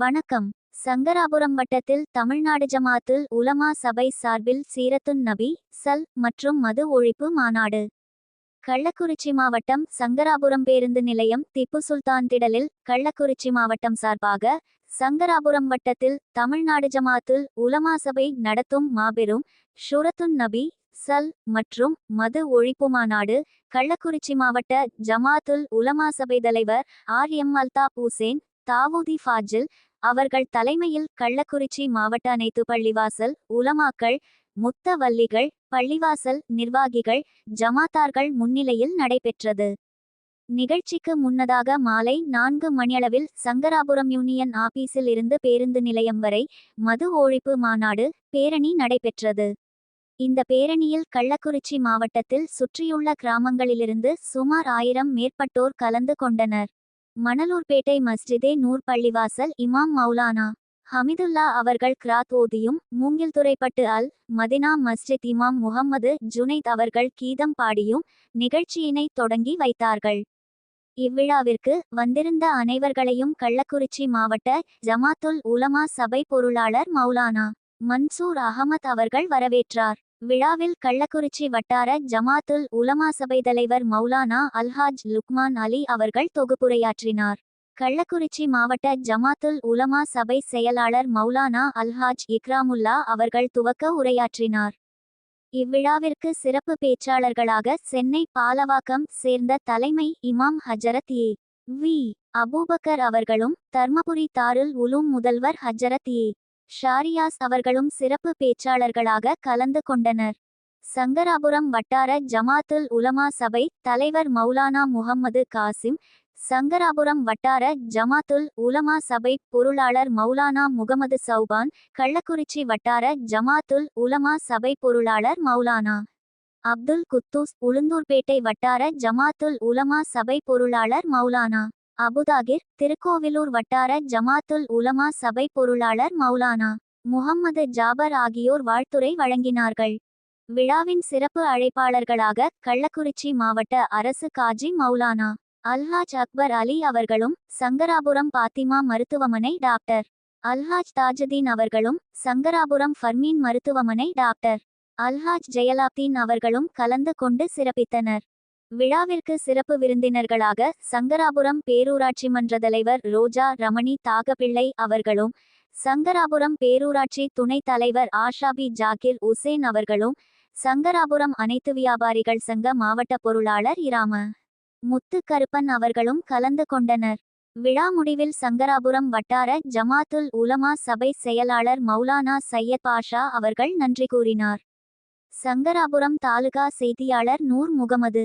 வணக்கம். சங்கராபுரம் வட்டத்தில் தமிழ்நாடு ஜமாத்துல் உலமா சபை சார்பில் சீரத்துன் நபி சல் மற்றும் மது ஒழிப்பு மாநாடு. கள்ளக்குறிச்சி மாவட்டம் சங்கராபுரம் பேருந்து நிலையம் திப்பு சுல்தான் திடலில் கள்ளக்குறிச்சி மாவட்டம் சார்பாக சங்கராபுரம் வட்டத்தில் தமிழ்நாடு ஜமாத்துல் உலமா சபை நடத்தும் மாபெரும் ஷுரத்துன் நபி சல் மற்றும் மது ஒழிப்பு மாநாடு கள்ளக்குறிச்சி மாவட்ட ஜமாத்துல் உலமா சபை தலைவர் ஆர் எம் அல்தாப் ஹுசேன் தாவூதி ஃபாஜில் அவர்கள் தலைமையில் கள்ளக்குறிச்சி மாவட்ட அனைத்து பள்ளிவாசல் உலமாக்கள் முத்தவல்லிகள் பள்ளிவாசல் நிர்வாகிகள் ஜமாத்தார்கள் முன்னிலையில் நடைபெற்றது. நிகழ்ச்சிக்கு முன்னதாக மாலை நான்கு மணியளவில் சங்கராபுரம் யூனியன் ஆபீஸில் இருந்து பேருந்து நிலையம் வரை மது ஒழிப்பு மாநாடு பேரணி நடைபெற்றது. இந்த பேரணியில் கள்ளக்குறிச்சி மாவட்டத்தில் சுற்றியுள்ள கிராமங்களிலிருந்து சுமார் ஆயிரம் மேற்பட்டோர் கலந்து கொண்டனர். மணலூர்பேட்டை மஸ்ஜிதே நூர் பள்ளிவாசல் இமாம் மௌலானா ஹமிதுல்லா அவர்கள் கிராத் ஓதியும் மூங்கில் துறைப்பட்டு அல் மதினா மஸ்ஜித் இமாம் முகம்மது ஜுனைத் அவர்கள் கீதம் பாடியும் நிகழ்ச்சியினை தொடங்கி வைத்தார்கள். இவ்விழாவிற்கு வந்திருந்த அனைவர்களையும் கள்ளக்குறிச்சி மாவட்ட ஜமாத்துல் உலமா சபை பொருளாளர் மௌலானா மன்சூர் அகமத் அவர்கள் வரவேற்றார். விழாவில் கள்ளக்குறிச்சி வட்டார ஜமாத்துல் உலமா சபை தலைவர் மௌலானா அல்ஹாஜ் லுக்மான் அலி அவர்கள் தொகுப்புரையாற்றினார். கள்ளக்குறிச்சி மாவட்ட ஜமாத்துல் உலமா சபை செயலாளர் மௌலானா அல்ஹாஜ் இக்ராமுல்லா அவர்கள் துவக்க உரையாற்றினார். இவ்விழாவிற்கு சிறப்பு பேச்சாளர்களாக சென்னை பாலவாக்கம் சேர்ந்த தலைமை இமாம் ஹஜரத் ஏ. வி. அபூபக்கர் அவர்களும் தர்மபுரி தாருல் உலூம் முதல்வர் ஹஜரத் ஏ. ஷாரியாஸ் அவர்களும் சிறப்பு பேச்சாளர்களாக கலந்து கொண்டனர். சங்கராபுரம் வட்டார ஜமாத்துல் உலமா சபை தலைவர் மௌலானா முகம்மது காசிம் சங்கராபுரம் வட்டார ஜமாத்துல் உலமா சபை பொருளாளர் மௌலானா முகமது சௌபான் கள்ளக்குறிச்சி வட்டார ஜமாத்துல் உலமா சபை பொருளாளர் மௌலானா அப்துல் குத்தூஸ் உளுந்தூர்பேட்டை வட்டார ஜமாத்துல் உலமா சபை பொருளாளர் மௌலானா அபுதாகிர் திருக்கோவிலூர் வட்டார ஜமாத்துல் உலமா சபை பொருளாளர் மௌலானா முகம்மது ஜாபர் ஆகியோர் வாழ்த்துரை வழங்கினார்கள். விழாவின் சிறப்பு அழைப்பாளர்களாக கள்ளக்குறிச்சி மாவட்ட அரசு காஜி மௌலானா அல்ஹாஜ் அக்பர் அலி அவர்களும் சங்கராபுரம் பாத்திமா மருத்துவமனை டாக்டர் அல்ஹாஜ் தாஜுதீன் அவர்களும் சங்கராபுரம் ஃபர்மீன் மருத்துவமனை டாக்டர் அல்ஹாஜ் ஜெயலாப்தீன் அவர்களும் கலந்து கொண்டு சிறப்பித்தனர். விழாவிற்கு சிறப்பு விருந்தினர்களாக சங்கராபுரம் பேரூராட்சி மன்ற தலைவர் ரோஜா ரமணி தாகப்பிள்ளை அவர்களும் சங்கராபுரம் பேரூராட்சி துணைத் தலைவர் ஆஷாபி ஜாகிர் உசேன் அவர்களும் சங்கராபுரம் அனைத்து வியாபாரிகள் சங்க மாவட்ட பொருளாளர் இராம முத்து கருப்பன் அவர்களும் கலந்து கொண்டனர். விழா முடிவில் சங்கராபுரம் வட்டார ஜமாத்துல் உலமா சபை செயலாளர் மௌலானா சையத் பாஷா அவர்கள் நன்றி கூறினார். சங்கராபுரம் தாலுகா செய்தியாளர் நூர் முகமது